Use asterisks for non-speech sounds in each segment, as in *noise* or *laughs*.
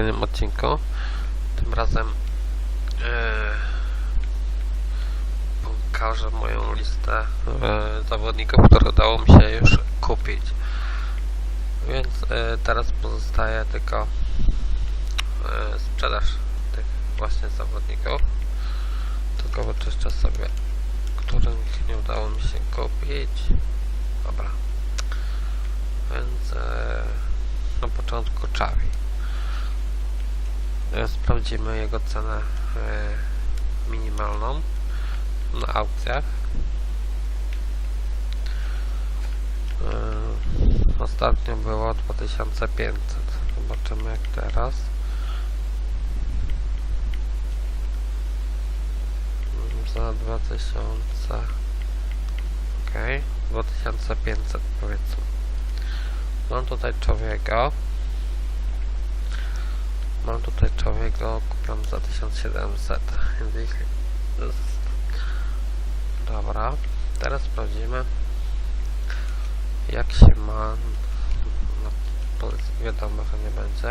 kolejnym odcinku. Tym razem e, pokażę moją listę e, zawodników, które udało mi się już kupić. Więc e, teraz pozostaje tylko sprzedaż tych właśnie zawodników. Tylko wyczyszczę sobie, których nie udało mi się kupić. Dobra. Więc e, na początku Czawi. E, Sprawdzimy jego cenę e, minimalną na aukcjach. E, Ostatnio było 2500. Zobaczymy jak teraz. Za 2000. Ok, 2500 powiedzmy. Mam tutaj człowieka. Mam tutaj człowieka kupiony za 1700. Więc jeśli... Dobra, teraz sprawdzimy jak się ma. No, wiadomo, że nie będzie.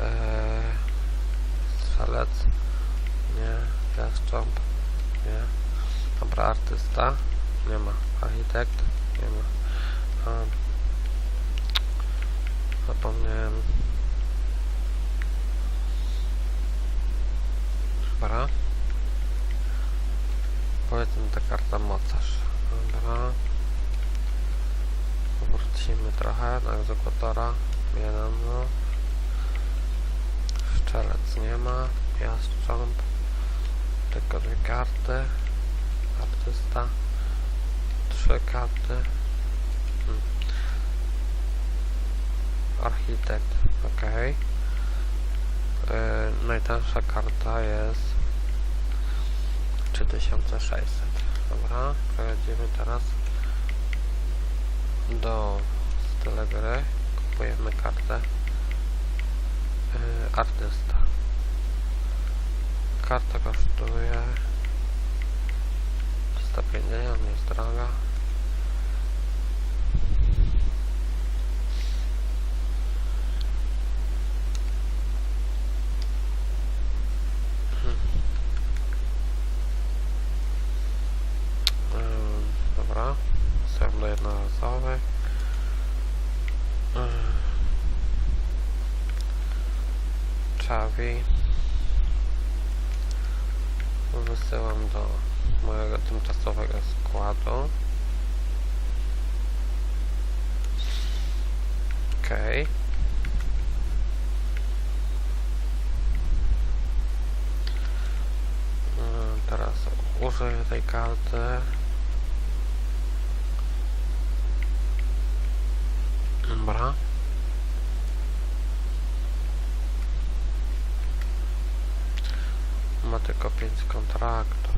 Eee, strzelec. Nie. Jastrząb. Nie. Dobra, artysta. Nie ma. Architekt. Nie ma. A, Zapomniałem. Dobra. Powiedzmy ta karta mocarz. Dobra. Wrócimy trochę na egzekutora. Jeden no. Szczelec nie ma. Jastrząb. Tylko dwie karty. Artysta. Trzy karty. Hmm. Architekt. Ok. Yy, najtańsza karta jest 3600. Dobra, przechodzimy teraz do stylu gry. Kupujemy kartę yy, artysta. Karta kosztuje 350, nie jest droga. Czawi. Wysyłam do mojego tymczasowego składu. Okej. Ym, Teraz użyję tej karty. Dobra. Ma tylko 5 kontraktów.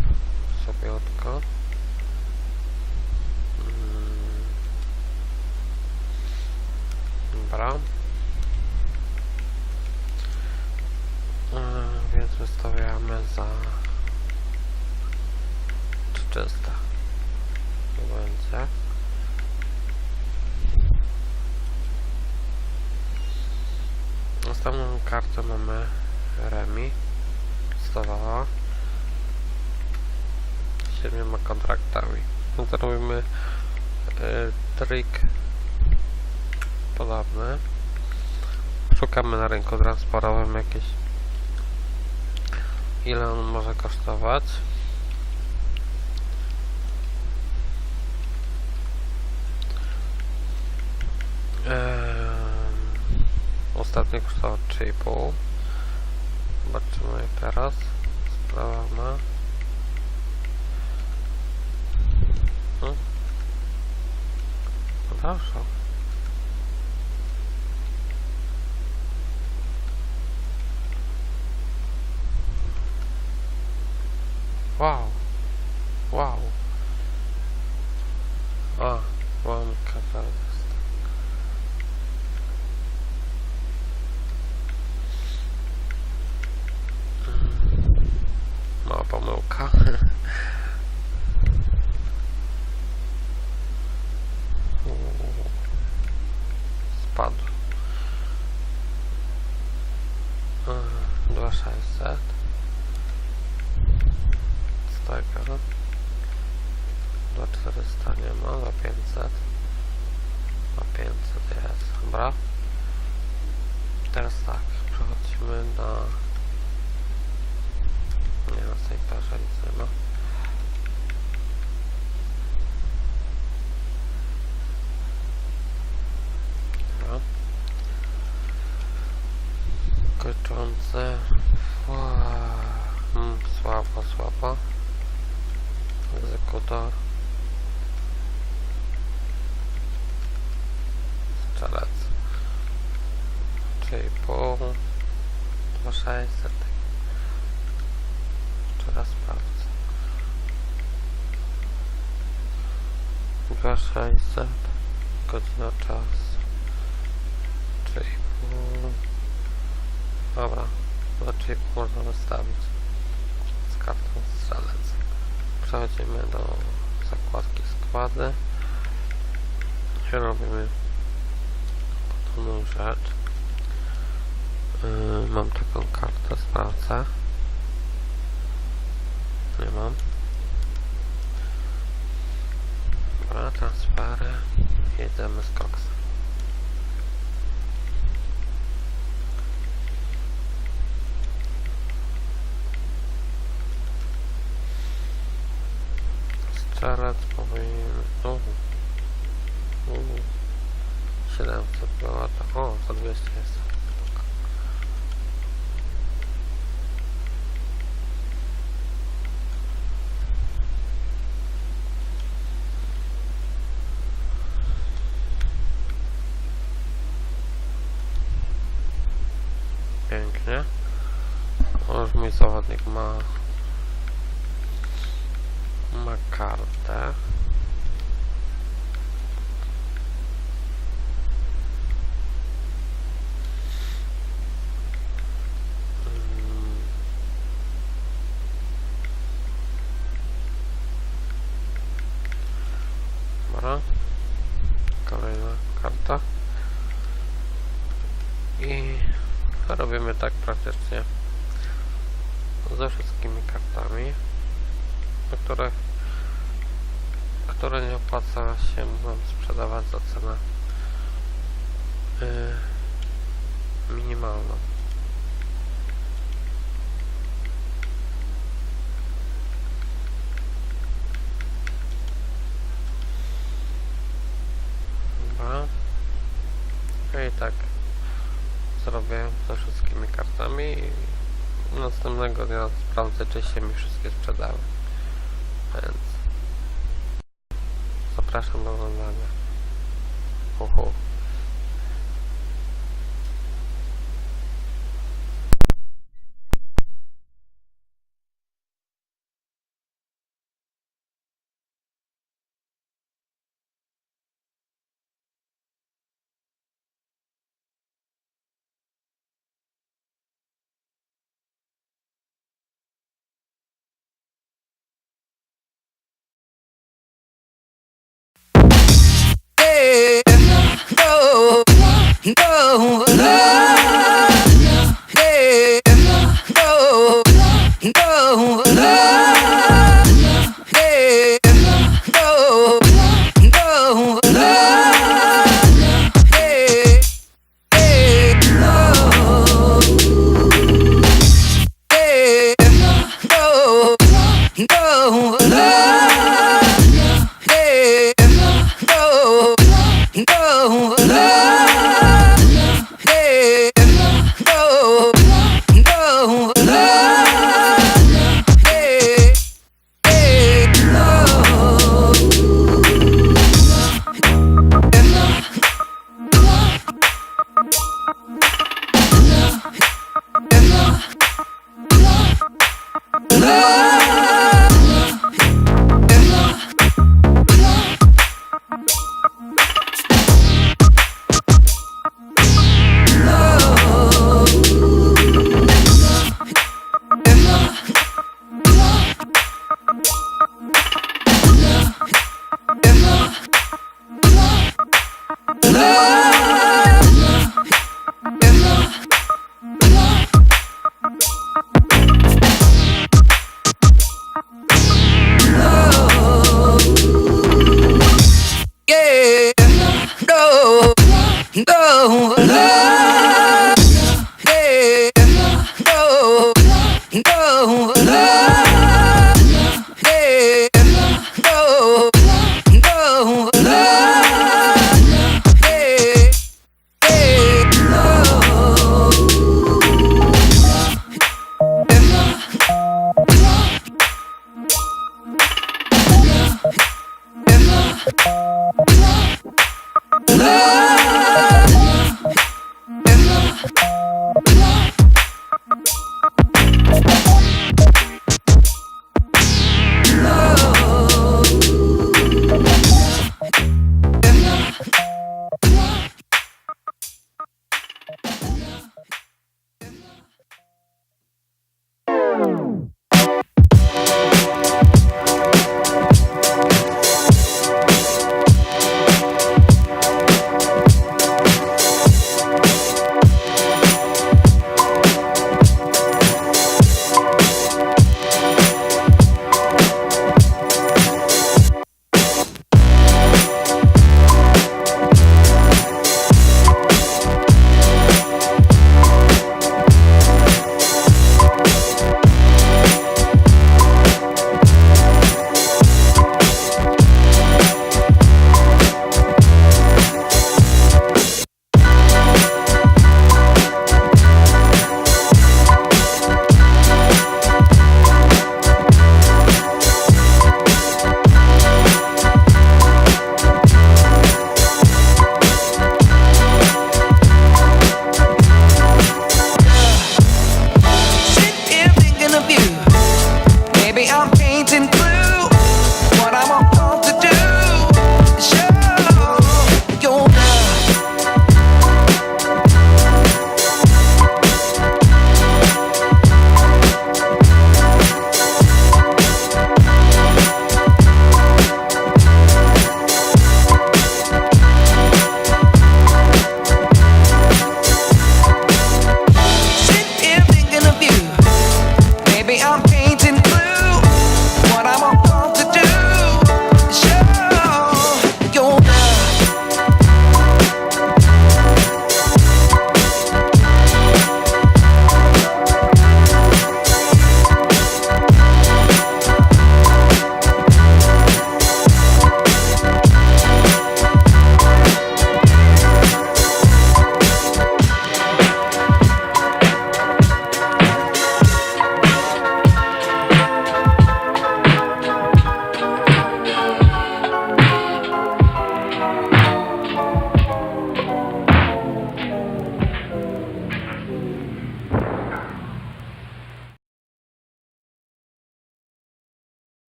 Sobiutko. Mm. Dobra. E, Więc wystawiamy za 300. To będzie. Następną kartę mamy Remi. Stawała. Z siedmioma kontraktami. No to robimy y, trik podobny. Szukamy na rynku transportowym jakieś ile on może kosztować. Ehm, Ostatnio kosztowało 3,5. Zobaczymy teraz. Sprawa ma. Hmm? No proszę. Wow. Wow. A, kawał jest. Mm. Mała pomyłka. *laughs* Spadł. 2600 z tego 2400 nie ma, 2500 a 500 jest, dobra teraz tak, przechodzimy na nie na snajperze nic nie ma Dobra. Kończące. Ła. Mm, słabo, słabo. Egzekutor. Strzelec. 3,5. 2600. Jeszcze raz sprawdzę. 2600. Godzina czas. 3,5. Dobra, za 3,5 można wystawić z kartą strzelec. Przechodzimy do zakładki składy i robimy podobną rzecz. Yy, mam taką kartę, sprawdzę. Nie mam. это Мискакс. Стараться. Zawodnik ma kartę. Mm. Dobra. Kolejna karta. I robimy tak praktycznie ze wszystkimi kartami których które nie opłaca się sprzedawać za cenę yy, minimalną. Dobra. No i tak zrobię ze wszystkimi kartami i dnia sprawdzę, czy się mi wszystkie sprzedały. Więc zapraszam do oglądania. Ho. go, love. Yeah, go, go, love. Yeah, go, love. Yeah. Yeah.